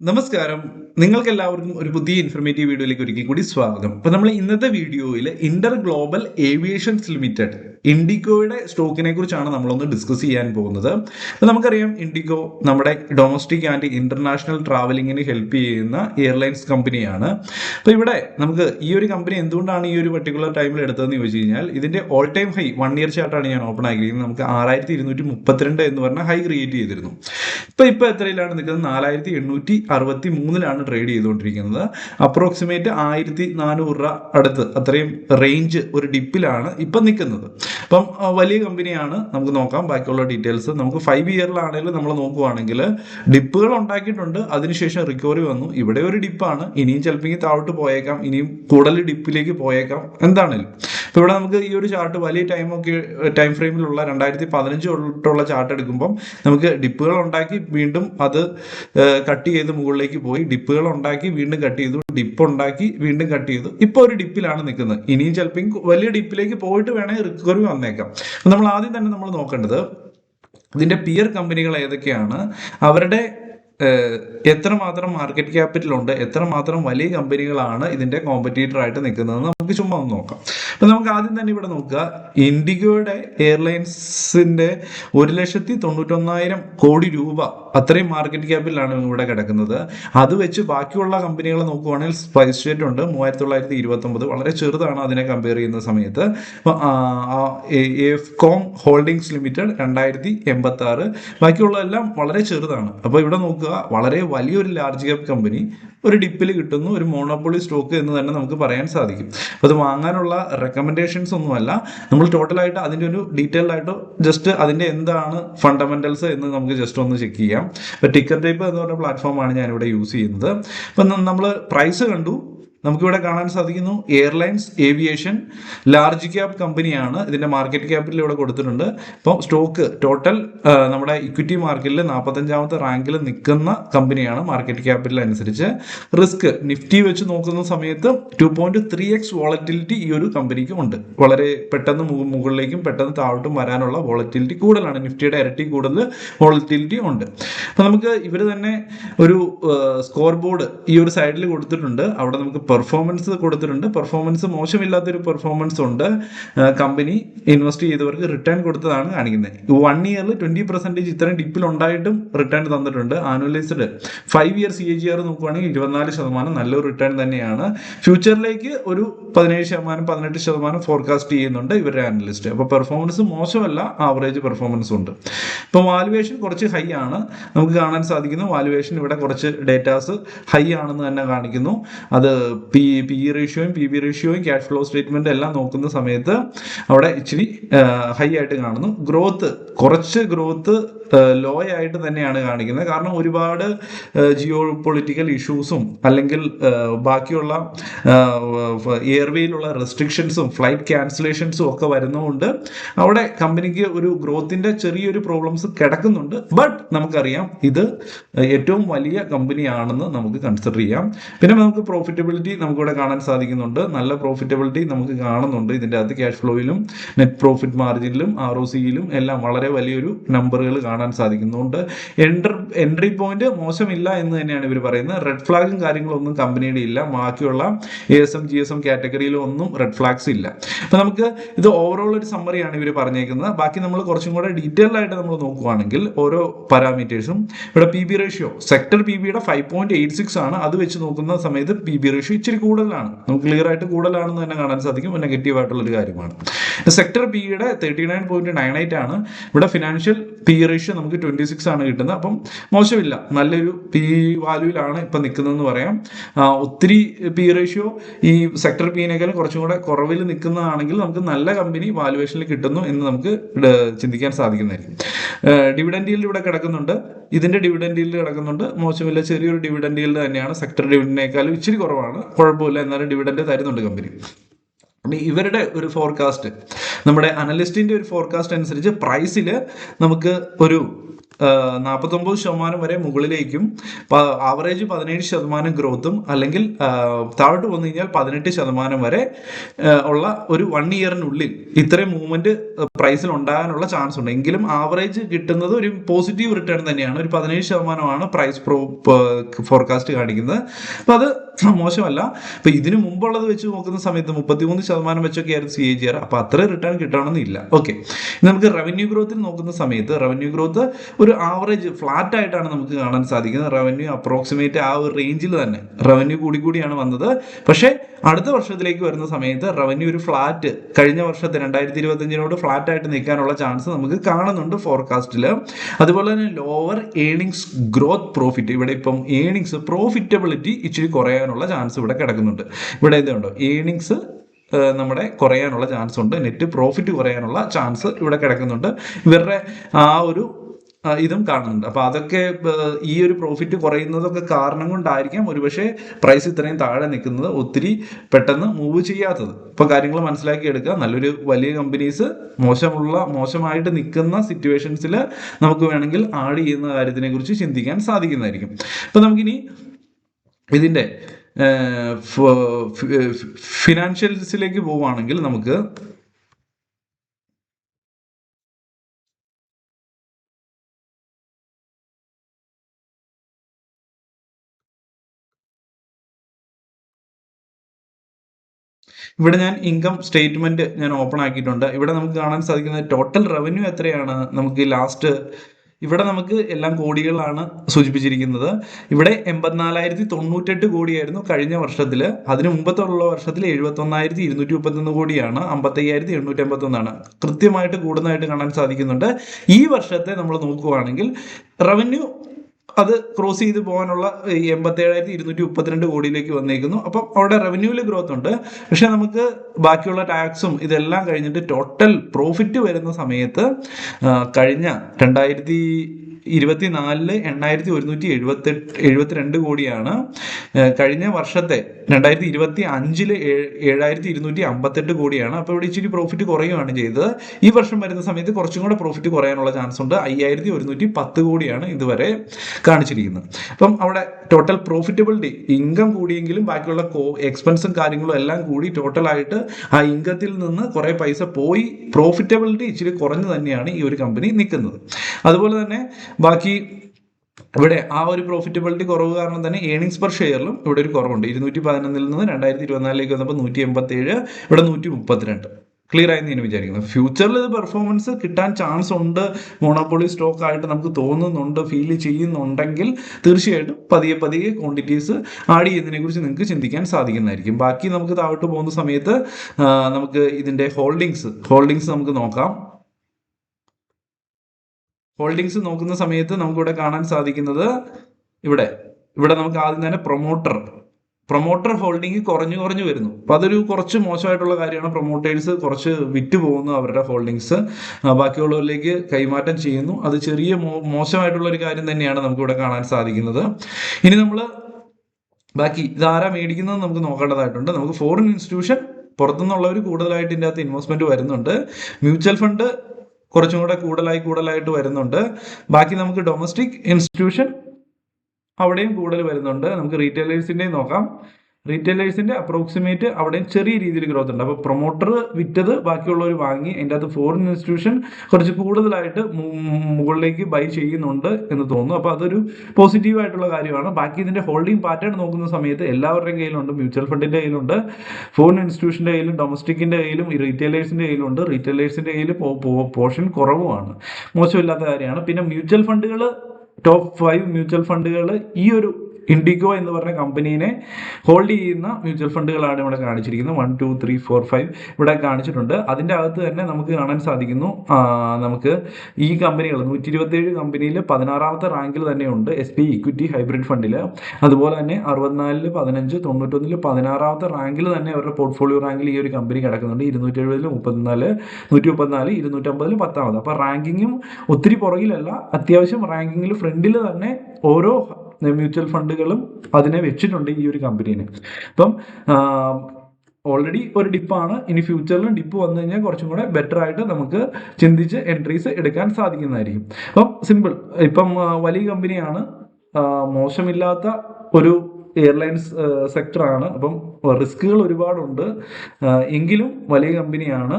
നമസ്കാരം. നിങ്ങൾക്ക് എല്ലാവർക്കും ഒരു പുതിയ ഇൻഫർമേറ്റീവ് വീഡിയോയിലേക്ക് ഒരിക്കൽ കൂടി സ്വാഗതം. അപ്പൊ നമ്മൾ ഇന്നത്തെ വീഡിയോയിൽ ഇന്റർ ഗ്ലോബൽ ഏവിയേഷൻസ് ലിമിറ്റഡ് ഇൻഡിഗോയുടെ സ്റ്റോക്കിനെ കുറിച്ചാണ് നമ്മളൊന്ന് ഡിസ്കസ് ചെയ്യാൻ പോകുന്നത്. നമുക്കറിയാം ഇൻഡിഗോ നമ്മുടെ ഡൊമസ്റ്റിക് ആൻഡ് ഇന്റർനാഷണൽ ട്രാവലിങ്ങിന് ഹെൽപ്പ് ചെയ്യുന്ന എയർലൈൻസ് കമ്പനിയാണ് അപ്പൊ ഇവിടെ നമുക്ക് ഈ ഒരു കമ്പനി എന്തുകൊണ്ടാണ് ഈ ഒരു പർട്ടിക്കുലർ ടൈമിൽ എടുത്തതെന്ന് ചോദിച്ചു കഴിഞ്ഞാൽ ഇതിന്റെ all time high one year ചാർട്ടാണ് ഞാൻ ഓപ്പൺ ആക്കിയിരിക്കുന്നത്. നമുക്ക് ആറായിരത്തി ഇരുന്നൂറ്റി മുപ്പത്തിരണ്ട് എന്ന് പറഞ്ഞ ഹൈ ക്രിയേറ്റ് ചെയ്തിരുന്നു. ഇപ്പൊ ഇപ്പൊ എത്രയിലാണ് നിൽക്കുന്നത്? നാലായിരത്തി എണ്ണൂറ്റി അറുപത്തി മൂന്നിലാണ് ട്രേഡ് ചെയ്തുകൊണ്ടിരിക്കുന്നത്. അപ്രോക്സിമേറ്റ് ആയിരത്തി നാനൂറ് രൂപ അടുത്ത് അത്രയും റേഞ്ച് ഒരു ഡിപ്പിലാണ് ഇപ്പം നിൽക്കുന്നത്. അപ്പം വലിയ കമ്പനിയാണ്. നമുക്ക് നോക്കാം. ബാക്കിയുള്ള ഡീറ്റെയിൽസ് നമുക്ക് ഫൈവ് ഇയറിലാണെങ്കിലും നമ്മൾ നോക്കുവാണെങ്കിൽ ഡിപ്പുകൾ ഉണ്ടാക്കിയിട്ടുണ്ട്. അതിനുശേഷം റിക്കവറി വന്നു. ഇവിടെ ഒരു ഡിപ്പാണ്. ഇനിയും ചിലപ്പോൾ താഴോട്ട് പോയേക്കാം. ഇനിയും കൂടുതൽ ഡിപ്പിലേക്ക് പോയേക്കാം. എന്താണേലും. അപ്പോൾ ഇവിടെ നമുക്ക് ഈ ഒരു ചാർട്ട് വലിയ ടൈമൊക്കെ ടൈം ഫ്രെയിമിലുള്ള രണ്ടായിരത്തി പതിനഞ്ച് തൊട്ടുള്ള ചാർട്ട് എടുക്കുമ്പം നമുക്ക് ഡിപ്പുകൾ ഉണ്ടാക്കി വീണ്ടും അത് കട്ട് ചെയ്ത് മുകളിലേക്ക് പോയി. ഡിപ്പുകൾ ഉണ്ടാക്കി വീണ്ടും കട്ട് ചെയ്തു. ഡിപ്പ് ഉണ്ടാക്കി വീണ്ടും കട്ട് ചെയ്തു. ഇപ്പോൾ ഒരു ഡിപ്പിലാണ് നിൽക്കുന്നത്. ഇനിയും ചിലപ്പോൾ വലിയ ഡിപ്പിലേക്ക് പോയിട്ട് വേണമെങ്കിൽ റിക്കവറി വന്നേക്കാം. നമ്മൾ ആദ്യം തന്നെ നമ്മൾ നോക്കേണ്ടത് ഇതിന്റെ പിയർ കമ്പനികൾ ഏതൊക്കെയാണ്? അവരുടെ എത്രമാത്രം മാർക്കറ്റ് ക്യാപിറ്റൽ ഉണ്ട് എത്രമാത്രം വലിയ കമ്പനികളാണ് ഇതിന്റെ കോമ്പറ്റീറ്റർ ആയിട്ട് നിൽക്കുന്നതെന്ന് നമുക്ക് ചുമ്മാ ഒന്ന് നോക്കാം. അപ്പൊ നമുക്ക് ആദ്യം തന്നെ ഇവിടെ നോക്കുക. ഇൻഡിഗോയുടെ എയർലൈൻസിന്റെ ഒരു ലക്ഷത്തി തൊണ്ണൂറ്റൊന്നായിരം കോടി രൂപ അത്രയും മാർക്കറ്റ് ക്യാപിറ്റലാണ് ഇവിടെ കിടക്കുന്നത്. അത് വെച്ച് ബാക്കിയുള്ള കമ്പനികളെ നോക്കുവാണെങ്കിൽ സ്പൈസ് ജെറ്റ് ഉണ്ട് മൂവായിരത്തി തൊള്ളായിരത്തി ഇരുപത്തി ഒമ്പത് വളരെ ചെറുതാണ് അതിനെ കമ്പയർ ചെയ്യുന്ന സമയത്ത്. എഫ് കോം ഹോൾഡിംഗ്സ് ലിമിറ്റഡ് രണ്ടായിരത്തി എൺപത്തി ആറ് ബാക്കിയുള്ളതെല്ലാം വളരെ ചെറുതാണ്. അപ്പോൾ ഇവിടെ നോക്കുക. വളരെ വലിയൊരു ലാർജ് ക്യാപ് കമ്പനി ഒരു ഡിപ്പിൽ കിട്ടുന്നു ഒരു മോണോപ്പൊളി സ്റ്റോക്ക് എന്ന് തന്നെ നമുക്ക് പറയാൻ സാധിക്കും. അപ്പോൾ അത് വാങ്ങാനുള്ള റെക്കമെൻഡേഷൻസ് ഒന്നുമല്ല. നമ്മൾ ടോട്ടലായിട്ട് അതിന്റെ ഒരു ഡീറ്റെയിൽഡ് ആയിട്ട് ജസ്റ്റ് അതിന്റെ എന്താണ് ഫണ്ടമെന്റൽസ് എന്ന് നമുക്ക് ജസ്റ്റ് ഒന്ന് ചെക്ക് ചെയ്യാം. ഇപ്പോൾ ടിക്കർ ടൈപ്പ് എന്ന് പറഞ്ഞ പ്ലാറ്റ്ഫോമാണ് ഞാനിവിടെ യൂസ് ചെയ്യുന്നത്. അപ്പം നമ്മൾ പ്രൈസ് കണ്ടു. നമുക്കിവിടെ കാണാൻ സാധിക്കുന്നു എയർലൈൻസ് ഏവിയേഷൻ. ലാർജ് ക്യാപ് കമ്പനിയാണ് ഇതിന്റെ മാർക്കറ്റ് ക്യാപിറ്റൽ ഇവിടെ കൊടുത്തിട്ടുണ്ട്. ഇപ്പം സ്റ്റോക്ക് ടോട്ടൽ നമ്മുടെ ഇക്വിറ്റി മാർക്കറ്റിൽ നാൽപ്പത്തഞ്ചാമത്തെ റാങ്കിൽ നിൽക്കുന്ന കമ്പനിയാണ് മാർക്കറ്റ് ക്യാപിറ്റൽ അനുസരിച്ച്. റിസ്ക് നിഫ്റ്റി വെച്ച് നോക്കുന്ന സമയത്ത് two point three x volatility ഈ ഒരു കമ്പനിക്കും ഉണ്ട്. വളരെ പെട്ടെന്ന് മുകളിലേക്കും പെട്ടെന്ന് താഴോട്ടും വരാനുള്ള വോളറ്റിലിറ്റി കൂടുതലാണ്. നിഫ്റ്റിയുടെ ഇരട്ടി കൂടുതൽ വോളറ്റിലിറ്റി ഉണ്ട്. അപ്പം നമുക്ക് ഇവർ തന്നെ ഒരു സ്കോർ ബോർഡ് ഈ ഒരു സൈഡിൽ കൊടുത്തിട്ടുണ്ട്. അവിടെ നമുക്ക് പെർഫോമൻസ് കൊടുത്തിട്ടുണ്ട്. പെർഫോമൻസ് മോശമില്ലാത്തൊരു പെർഫോമൻസ് ഉണ്ട്. കമ്പനി ഇൻവെസ്റ്റ് ചെയ്തവർക്ക് റിട്ടേൺ കൊടുത്തതാണ് കാണിക്കുന്നത്. വൺ ഇയറിൽ ട്വന്റി പെർസെന്റേജ് ഇത്രയും ഡിപ്പിൽ ഉണ്ടായിട്ടും റിട്ടേൺ തന്നിട്ടുണ്ട്. Annualised five year C A G R നോക്കുവാണെങ്കിൽ ഇരുപത്തിനാല് ശതമാനം നല്ലൊരു റിട്ടേൺ തന്നെയാണ്. ഫ്യൂച്ചറിലേക്ക് ഒരു പതിനേഴ് ശതമാനം പതിനെട്ട് ശതമാനം ഫോർകാസ്റ്റ് ചെയ്യുന്നുണ്ട് ഇവരുടെ അനലിസ്റ്റ് അപ്പോൾ പെർഫോമൻസ് മോശമല്ല ആവറേജ് പെർഫോമൻസ് ഉണ്ട്. ഇപ്പോൾ വാലുവേഷൻ കുറച്ച് ഹൈ ആണ്. നമുക്ക് കാണാൻ സാധിക്കുന്നു വാലുവേഷൻ ഇവിടെ കുറച്ച് ഡേറ്റാസ് ഹൈ ആണെന്ന് തന്നെ കാണിക്കുന്നു. അത് പി പി ഇ റേഷ്യോയും പി ബി റേഷ്യോയും ക്യാഷ് ഫ്ലോ സ്റ്റേറ്റ്മെന്റ് എല്ലാം നോക്കുന്ന സമയത്ത് അവിടെ ഇച്ചിരി ഹൈ ആയിട്ട് കാണുന്നു. ഗ്രോത്ത് കുറച്ച് ഗ്രോത്ത് ലോ ആയിട്ട് തന്നെയാണ് കാണിക്കുന്നത്. കാരണം ഒരുപാട് ജിയോ പൊളിറ്റിക്കൽ ഇഷ്യൂസും അല്ലെങ്കിൽ ബാക്കിയുള്ള എയർവേയിലുള്ള റെസ്ട്രിക്ഷൻസും ഫ്ലൈറ്റ് ക്യാൻസലേഷൻസും ഒക്കെ വരുന്നതുകൊണ്ട് അവിടെ കമ്പനിക്ക് ഒരു ഗ്രോത്തിന്റെ ചെറിയൊരു പ്രോബ്ലംസ് കിടക്കുന്നുണ്ട്. ബട്ട് നമുക്കറിയാം ഇത് ഏറ്റവും വലിയ കമ്പനിയാണെന്ന് നമുക്ക് കൺസിഡർ ചെയ്യാം. പിന്നെ നമുക്ക് പ്രോഫിറ്റബിലിറ്റി നമുക്കിവിടെ കാണാൻ സാധിക്കുന്നുണ്ട്. നല്ല പ്രോഫിറ്റബിലിറ്റി നമുക്ക് കാണുന്നുണ്ട് ഇതിന്റെ അകത്ത് ക്യാഷ് ഫ്ലോയിലും നെറ്റ് പ്രോഫിറ്റ് മാർജിനിലും ആർ ഒ സിയിലും എല്ലാം വളരെ വലിയൊരു നമ്പറുകൾ കാണാൻ സാധിക്കുന്നുണ്ട്. എൻട്രി എൻട്രി പോയിന്റ് മോശമില്ല എന്ന് തന്നെയാണ് ഇവർ പറയുന്നത്. റെഡ് ഫ്ലാഗും കാര്യങ്ങളൊന്നും കമ്പനിയുടെ ഇല്ല. ബാക്കിയുള്ള A S M G S M കാറ്റഗറിയിലും ഒന്നും റെഡ് ഫ്ലാഗ്സ് ഇല്ല. അപ്പൊ നമുക്ക് ഇത് ഓവറോൾ ഒരു സമ്മറിയാണ് ഇവർ പറഞ്ഞേക്കുന്നത്. ബാക്കി നമ്മൾ കുറച്ചും കൂടെ ഡീറ്റെയിൽ ആയിട്ട് നമ്മൾ നോക്കുവാണെങ്കിൽ ഓരോ പാരാമീറ്റേഴ്സും ഇവിടെ P B ratio sector P ബിയുടെ ഫൈവ് പോയിന്റ് എയ്റ്റ് സിക്സ് ആണ്. അത് വെച്ച് നോക്കുന്ന സമയത്ത് പി ബി റേഷ്യോ ഇച്ചിരി കൂടുതലാണ്. നമുക്ക് ക്ലിയർ ആയിട്ട് കൂടുതലാണെന്ന് തന്നെ കാണാൻ സാധിക്കും. നെഗറ്റീവ് ആയിട്ടുള്ള ഒരു കാര്യമാണ്. സെക്ടർ ബിയുടെ thirty nine point nine eight ആണ്. ഇവിടെ ഫിനാൻഷ്യൽ പി റേഷ്യോ നമുക്ക് ട്വന്റി സിക്സ് ആണ് കിട്ടുന്നത്. അപ്പം മോശമില്ല. നല്ലൊരു പി വാല്യൂലാണ് ഇപ്പം നിൽക്കുന്നതെന്ന് പറയാം. ഒത്തിരി പി റേഷ്യോ ഈ സെക്ടർ പിന്നേക്കാളും കുറച്ചും കൂടെ കുറവിൽ നിൽക്കുന്നതാണെങ്കിൽ നമുക്ക് നല്ല കമ്പനി വാല്യുവേഷനിൽ കിട്ടുന്നു എന്ന് നമുക്ക് ചിന്തിക്കാൻ സാധിക്കുന്നതായിരിക്കും. ഡിവിഡൻഡ് yield ഇവിടെ കിടക്കുന്നുണ്ട്. ഇതിന്റെ ഡിവിഡൻഡ് ഈൽഡ് കിടക്കുന്നുണ്ട്. മോശമില്ല. ചെറിയൊരു ഡിവിഡൻഡ് ഈൽഡ് തന്നെയാണ്. സെക്ടർ ഡിവിഡൻഡിനേക്കാളും ഇച്ചിരി കുറവാണ്. കുഴപ്പമില്ല. എന്നാലും ഡിവിഡൻഡ് തരുന്നുണ്ട് കമ്പനി ഇവരുടെ ഒരു ഫോർകാസ്റ്റ് നമ്മുടെ അനലിസ്റ്റിന്റെ ഒരു ഫോർകാസ്റ്റ് അനുസരിച്ച് പ്രൈസിൽ നമുക്ക് ഒരു നാൽപ്പത്തൊമ്പത് ശതമാനം വരെ മുകളിലേക്കും ആവറേജ് പതിനേഴ് ശതമാനം ഗ്രോത്തും അല്ലെങ്കിൽ താഴോട്ട് വന്നു കഴിഞ്ഞാൽ പതിനെട്ട് ശതമാനം വരെ ഉള്ള ഒരു വൺ ഇയറിനുള്ളിൽ ഇത്രയും മൂവ്മെന്റ് പ്രൈസിൽ ഉണ്ടാകാനുള്ള ചാൻസ് ഉണ്ട്. എങ്കിലും ആവറേജ് കിട്ടുന്നത് ഒരു പോസിറ്റീവ് റിട്ടേൺ തന്നെയാണ്. ഒരു പതിനേഴ് ശതമാനമാണ് പ്രൈസ് പ്രോ ഫോർകാസ്റ്റ് കാണിക്കുന്നത്. അപ്പോൾ അത് മോശമല്ല. അപ്പോൾ ഇതിനു മുമ്പുള്ളത് വെച്ച് നോക്കുന്ന സമയത്ത് മുപ്പത്തിമൂന്ന് ശതമാനം വെച്ചൊക്കെ ആയിരുന്നു സി എ ജി ആർ. അപ്പൊ അത്ര റിട്ടേൺ കിട്ടണമെന്നില്ല ഓക്കെ നമുക്ക് റവന്യൂ ഗ്രോത്തിൽ നോക്കുന്ന സമയത്ത് റവന്യൂ ഗ്രോത്ത് ഒരു ആവറേജ് ഫ്ലാറ്റ് ആയിട്ടാണ് നമുക്ക് കാണാൻ സാധിക്കുന്നത്. റവന്യൂ അപ്രോക്സിമേറ്റ് ആ ഒരു റേഞ്ചിൽ തന്നെ. റവന്യൂ കൂടി കൂടിയാണ് വന്നത്. പക്ഷേ അടുത്ത വർഷത്തിലേക്ക് വരുന്ന സമയത്ത് റവന്യൂ ഒരു ഫ്ലാറ്റ് കഴിഞ്ഞ വർഷത്തെ രണ്ടായിരത്തി ഇരുപത്തഞ്ചിനോട് ഫ്ലാറ്റ് ആയിട്ട് നിൽക്കാനുള്ള ചാൻസ് നമുക്ക് കാണുന്നുണ്ട് ഫോർകാസ്റ്റിൽ അതുപോലെ തന്നെ ലോവർ ഏണിങ്സ് ഗ്രോത്ത് പ്രോഫിറ്റ് ഇവിടെ ഇപ്പം ഏണിങ്സ് പ്രോഫിറ്റബിലിറ്റി ഇച്ചിരി കുറയാനുള്ള ചാൻസ് ഇവിടെ കിടക്കുന്നുണ്ട്. ഇവിടെ എന്തുണ്ടോ ഏണിങ്സ് നമ്മുടെ കുറയാനുള്ള ചാൻസ് ഉണ്ട്. നെറ്റ് പ്രോഫിറ്റ് കുറയാനുള്ള ചാൻസ് ഇവിടെ കിടക്കുന്നുണ്ട്. ഇവരുടെ ആ ഒരു ഇതും കാണുന്നുണ്ട്. അപ്പോൾ അതൊക്കെ ഈ ഒരു പ്രോഫിറ്റ് കുറയുന്നതൊക്കെ കാരണം കൊണ്ടായിരിക്കാം ഒരുപക്ഷെ പ്രൈസ് ഇത്രയും താഴെ നിൽക്കുന്നത് ഒത്തിരി പെട്ടെന്ന് മൂവ് ചെയ്യാത്തത്. ഇപ്പോൾ കാര്യങ്ങൾ മനസ്സിലാക്കി എടുക്കുക. നല്ലൊരു വലിയ കമ്പനീസ് മോശമുള്ള മോശമായിട്ട് നിൽക്കുന്ന സിറ്റുവേഷൻസിൽ നമുക്ക് വേണമെങ്കിൽ ആഡ് ചെയ്യുന്ന കാര്യത്തിനെ കുറിച്ച് ചിന്തിക്കാൻ സാധിക്കുന്നതായിരിക്കും. അപ്പോൾ നമുക്കിനി ഇതിന്റെ ഫിനാൻഷ്യൽസിലേക്ക് പോവുകയാണെങ്കിൽ നമുക്ക് ഇവിടെ ഞാൻ ഇൻകം സ്റ്റേറ്റ്മെന്റ് ഞാൻ ഓപ്പൺ ആക്കിയിട്ടുണ്ട്. ഇവിടെ നമുക്ക് കാണാൻ സാധിക്കുന്നത് ടോട്ടൽ റവന്യൂ എത്രയാണ്? നമുക്ക് ലാസ്റ്റ് ഇവിടെ നമുക്ക് എല്ലാം കോടികളാണ് സൂചിപ്പിച്ചിരിക്കുന്നത്. ഇവിടെ എൺപത്തിനാലായിരത്തി തൊണ്ണൂറ്റെട്ട് കോടിയായിരുന്നു കഴിഞ്ഞ വർഷത്തിൽ അതിന് മുമ്പത്തുള്ള വർഷത്തിൽ എഴുപത്തൊന്നായിരത്തി ഇരുന്നൂറ്റി മുപ്പത്തൊന്ന് കോടിയാണ്. അമ്പത്തയ്യായിരത്തി എണ്ണൂറ്റി അമ്പത്തൊന്നാണ് കൃത്യമായിട്ട് കൂടുന്നതായിട്ട് കാണാൻ സാധിക്കുന്നുണ്ട്. ഈ വർഷത്തെ നമ്മൾ നോക്കുകയാണെങ്കിൽ റവന്യൂ അത് ക്രോസ് ചെയ്ത് പോകാനുള്ള എൺപത്തേഴായിരത്തി ഇരുന്നൂറ്റി മുപ്പത്തിരണ്ട് കോടിയിലേക്ക് വന്നേക്കുന്നു. അപ്പം അവിടെ റവന്യൂവിൽ ഗ്രോത്ത് ഉണ്ട്. പക്ഷെ നമുക്ക് ബാക്കിയുള്ള ടാക്സും ഇതെല്ലാം കഴിഞ്ഞിട്ട് ടോട്ടൽ പ്രോഫിറ്റ് വരുന്ന സമയത്ത് കഴിഞ്ഞ രണ്ടായിരത്തി ഇരുപത്തിനാലിൽ എണ്ണായിരത്തി ഒരുന്നൂറ്റി എഴുപത്തെട്ട് എഴുപത്തിരണ്ട് കോടിയാണ്. കഴിഞ്ഞ വർഷത്തെ രണ്ടായിരത്തി ഇരുപത്തി അഞ്ചിൽ ഏഴായിരത്തി ഇരുന്നൂറ്റി അമ്പത്തെട്ട് കോടിയാണ്. അപ്പോൾ ഇവിടെ ഇച്ചിരി പ്രോഫിറ്റ് കുറയുകയാണ് ചെയ്തത്. ഈ വർഷം വരുന്ന സമയത്ത് കുറച്ചും കൂടെ പ്രോഫിറ്റ് കുറയാനുള്ള ചാൻസ് ഉണ്ട്. അയ്യായിരത്തി ഒരുന്നൂറ്റി പത്ത് കോടിയാണ് ഇതുവരെ കാണിച്ചിരിക്കുന്നത്. അപ്പം അവിടെ ടോട്ടൽ പ്രോഫിറ്റബിലിറ്റി ഇൻകം കൂടിയെങ്കിലും ബാക്കിയുള്ള കോ എക്സ്പെൻസും കാര്യങ്ങളും എല്ലാം കൂടി ടോട്ടലായിട്ട് ആ ഇൻകത്തിൽ നിന്ന് കുറേ പൈസ പോയി. പ്രോഫിറ്റബിലിറ്റി ഇച്ചിരി കുറഞ്ഞു തന്നെയാണ് ഈ ഒരു കമ്പനി നിൽക്കുന്നത്. അതുപോലെ തന്നെ ബാക്കി ഇവിടെ ആ ഒരു പ്രോഫിറ്റബിലിറ്റി കുറവ് കാരണം തന്നെ ഏണിങ്സ് പെർ ഷെയറിലും ഇവിടെ ഒരു കുറവുണ്ട്. ഇരുന്നൂറ്റി പതിനൊന്നിൽ നിന്ന് രണ്ടായിരത്തി ഇരുപത്തിനാലിലേക്ക് വന്നപ്പോൾ നൂറ്റി എൺപത്തി ഏഴ് ഇവിടെ നൂറ്റി മുപ്പത്തിരണ്ട് ക്ലിയർ ആയി ഞാൻ വിചാരിക്കുന്നു ഫ്യൂച്ചറിൽ ഇത് പെർഫോമൻസ് കിട്ടാൻ ചാൻസ് ഉണ്ട്. മോണോപ്പൊളി സ്റ്റോക്ക് ആയിട്ട് നമുക്ക് തോന്നുന്നുണ്ട് ഫീൽ ചെയ്യുന്നുണ്ടെങ്കിൽ തീർച്ചയായിട്ടും പതിയെ പതിയെ ക്വാണ്ടിറ്റീസ് ആഡ് ചെയ്യുന്നതിനെ കുറിച്ച് നിങ്ങൾക്ക് ചിന്തിക്കാൻ സാധിക്കുന്നതായിരിക്കും. ബാക്കി നമുക്ക് താഴോട്ട് പോകുന്ന സമയത്ത് നമുക്ക് ഇതിന്റെ ഹോൾഡിങ്സ് ഹോൾഡിങ്സ് നമുക്ക് നോക്കാം. ഹോൾഡിങ്സ് നോക്കുന്ന സമയത്ത് നമുക്കിവിടെ കാണാൻ സാധിക്കുന്നത് ഇവിടെ. ഇവിടെ നമുക്ക് ആദ്യം തന്നെ പ്രൊമോട്ടർ പ്രൊമോട്ടർ ഹോൾഡിംഗ് കുറഞ്ഞു കുറഞ്ഞു വരുന്നു. അപ്പൊ അതൊരു കുറച്ച് മോശമായിട്ടുള്ള കാര്യമാണ്. പ്രൊമോട്ടേഴ്സ് കുറച്ച് വിറ്റ് പോകുന്നു അവരുടെ ഹോൾഡിങ്സ് ബാക്കിയുള്ളവരിലേക്ക് കൈമാറ്റം ചെയ്യുന്നു. അത് ചെറിയ മോശമായിട്ടുള്ള ഒരു കാര്യം തന്നെയാണ് നമുക്കിവിടെ കാണാൻ സാധിക്കുന്നത്. ഇനി നമ്മൾ ബാക്കി ഇതാരാ മേടിക്കുന്നത് നമുക്ക് നോക്കേണ്ടതായിട്ടുണ്ട്. നമുക്ക് ഫോറിൻ ഇൻസ്റ്റിറ്റ്യൂഷൻ പുറത്തുനിന്നുള്ളവർ കൂടുതലായിട്ട് ഇതിന്റെ അകത്ത് ഇൻവെസ്റ്റ്മെന്റ് വരുന്നുണ്ട്. മ്യൂച്വൽ ഫണ്ട് കുറച്ചും കൂടെ കൂടുതലായി കൂടുതലായിട്ട് വരുന്നുണ്ട്. ബാക്കി നമുക്ക് ഡൊമസ്റ്റിക് ഇൻസ്റ്റിറ്റ്യൂഷൻ അവിടെയും കൂടുതൽ വരുന്നുണ്ട്. നമുക്ക് റീറ്റെയിലേഴ്സിന്റെയും നോക്കാം. റീറ്റെയിലേഴ്സിന്റെ അപ്രോക്സിമേറ്റ് അവിടെയും ചെറിയ രീതിയിൽ ഗ്രോത്ത് ഉണ്ട്. അപ്പോൾ പ്രൊമോട്ടർ വിറ്റത് ബാക്കിയുള്ളവർ വാങ്ങി അതിന്റെ അകത്ത് ഫോറിൻ ഇൻസ്റ്റിറ്റ്യൂഷൻ കുറച്ച് കൂടുതലായിട്ട് മുകളിലേക്ക് ബൈ ചെയ്യുന്നുണ്ട് എന്ന് തോന്നുന്നു. അപ്പോൾ അതൊരു പോസിറ്റീവ് ആയിട്ടുള്ള കാര്യമാണ്. ബാക്കി ഇതിന്റെ ഹോൾഡിംഗ് പാറ്റേൺ നോക്കുന്ന സമയത്ത് എല്ലാവരുടെയും കയ്യിലുണ്ട്. മ്യൂച്വൽ ഫണ്ടിന്റെ കയ്യിലുണ്ട് ഫോറിൻ ഇൻസ്റ്റിറ്റ്യൂഷന്റെ കയ്യിലും ഡൊമസ്റ്റിക്കിന്റെ കയ്യിലും ഈ റീറ്റെയിലേഴ്സിന്റെ കയ്യിലുണ്ട്. റീറ്റെയിലേഴ്സിന്റെ കയ്യിൽ പോർഷൻ കുറവുമാണ്. മോശമില്ലാത്ത കാര്യമാണ്. പിന്നെ മ്യൂച്വൽ ഫണ്ടുകൾ ടോപ്പ് ഫൈവ് മ്യൂച്വൽ ഫണ്ടുകൾ ഈ ഒരു ഇൻഡിഗോ എന്ന് പറഞ്ഞ കമ്പനീനെ ഹോൾഡ് ചെയ്യുന്ന മ്യൂച്വൽ ഫണ്ടുകളാണ് ഇവിടെ കാണിച്ചിരിക്കുന്നത്. One two three four five ഇവിടെ കാണിച്ചിട്ടുണ്ട്. അതിന്റെ അകത്ത് തന്നെ നമുക്ക് കാണാൻ സാധിക്കുന്നു നമുക്ക് ഈ കമ്പനികൾ നൂറ്റി ഇരുപത്തിയേഴ് കമ്പനിയിൽ പതിനാറാമത്തെ റാങ്കിൽ തന്നെയുണ്ട് എസ് പി ഇക്വിറ്റി ഹൈബ്രിഡ് ഫണ്ടിൽ അതുപോലെ തന്നെ അറുപത്തിനാലിൽ പതിനഞ്ച് തൊണ്ണൂറ്റൊന്നിൽ പതിനാറാമത്തെ റാങ്കിൽ തന്നെ അവരുടെ പോർട്ട്ഫോളിയോ റാങ്കിൽ ഈ ഒരു കമ്പനി കിടക്കുന്നുണ്ട്. ഇരുന്നൂറ്റി എഴുപതിൽ മുപ്പത്തിനാല് നൂറ്റി മുപ്പത്തിനാല് ഇരുന്നൂറ്റമ്പതിൽ പത്താമത് അപ്പോൾ റാങ്കിങ്ങും ഒത്തിരി പുറകിലല്ല അത്യാവശ്യം റാങ്കിങ്ങിൽ ഫ്രണ്ടിൽ തന്നെ ഓരോ മ്യൂച്വൽ ഫണ്ടുകളും അതിനെ വെച്ചിട്ടുണ്ട് ഈ ഒരു കമ്പനീനെ. അപ്പം ഓൾറെഡി ഒരു ഡിപ്പാണ് ഇനി ഫ്യൂച്ചറിലും ഡിപ്പ് വന്നു കഴിഞ്ഞാൽ കുറച്ചും കൂടെ ബെറ്റർ ആയിട്ട് നമുക്ക് ചിന്തിച്ച് എൻട്രീസ് എടുക്കാൻ സാധിക്കുന്നതായിരിക്കും. അപ്പം സിമ്പിൾ ഇപ്പം വലിയ കമ്പനിയാണ്. മോശമില്ലാത്ത ഒരു എയർലൈൻസ് സെക്ടറാണ് അപ്പം റിസ്കുകൾ ഒരുപാടുണ്ട്. എങ്കിലും വലിയ കമ്പനിയാണ്.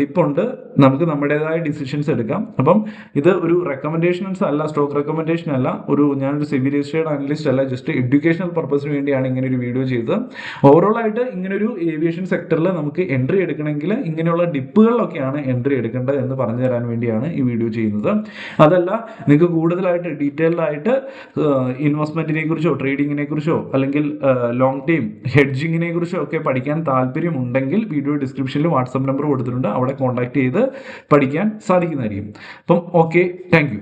ഡിപ്പുണ്ട്. നമുക്ക് നമ്മുടേതായ ഡിസിഷൻസ് എടുക്കാം. അപ്പം ഇത് ഒരു റെക്കമെൻഡേഷൻസ് അല്ല സ്റ്റോക്ക് റെക്കമെൻഡേഷൻ അല്ല. ഒരു ഞാനൊരു സിവിൽ രജിസ്റ്റേഡ് അനലിസ്റ്റ് അല്ല ജസ്റ്റ് എഡ്യൂക്കേഷണൽ പർപ്പസിന് വേണ്ടിയാണ് ഇങ്ങനെ ഒരു വീഡിയോ ചെയ്തത്. ഓവറോൾ ആയിട്ട് ഇങ്ങനെ ഒരു ഏവിയേഷൻ സെക്ടറിൽ നമുക്ക് എൻട്രി എടുക്കണമെങ്കിൽ ഇങ്ങനെയുള്ള ഡിപ്പുകളിലൊക്കെയാണ് എൻട്രി എടുക്കേണ്ടത് എന്ന് പറഞ്ഞു തരാൻ വേണ്ടിയാണ് ഈ വീഡിയോ ചെയ്യുന്നത്. അതല്ല നിങ്ങൾക്ക് കൂടുതലായിട്ട് ഡീറ്റെയിൽഡ് ആയിട്ട് ഇൻവെസ്റ്റ്മെന്റിനെ കുറിച്ചോ ട്രേഡിങ്ങിനെ കുറിച്ചോ അല്ലെങ്കിൽ ലോങ് ടൈം ഹെഡ്ജിങ്ങിനെ കുറിച്ചൊക്കെ പഠിക്കാൻ താല്പര്യമുണ്ടെങ്കിൽ വീഡിയോ ഡിസ്ക്രിപ്ഷനിൽ വാട്സപ്പ് നമ്പർ കൊടുത്തിട്ടുണ്ട്. അവിടെ കോൺടാക്ട് ചെയ്ത് പഠിക്കാൻ സാധിക്കുന്നതായിരിക്കും. അപ്പം ഓക്കെ താങ്ക്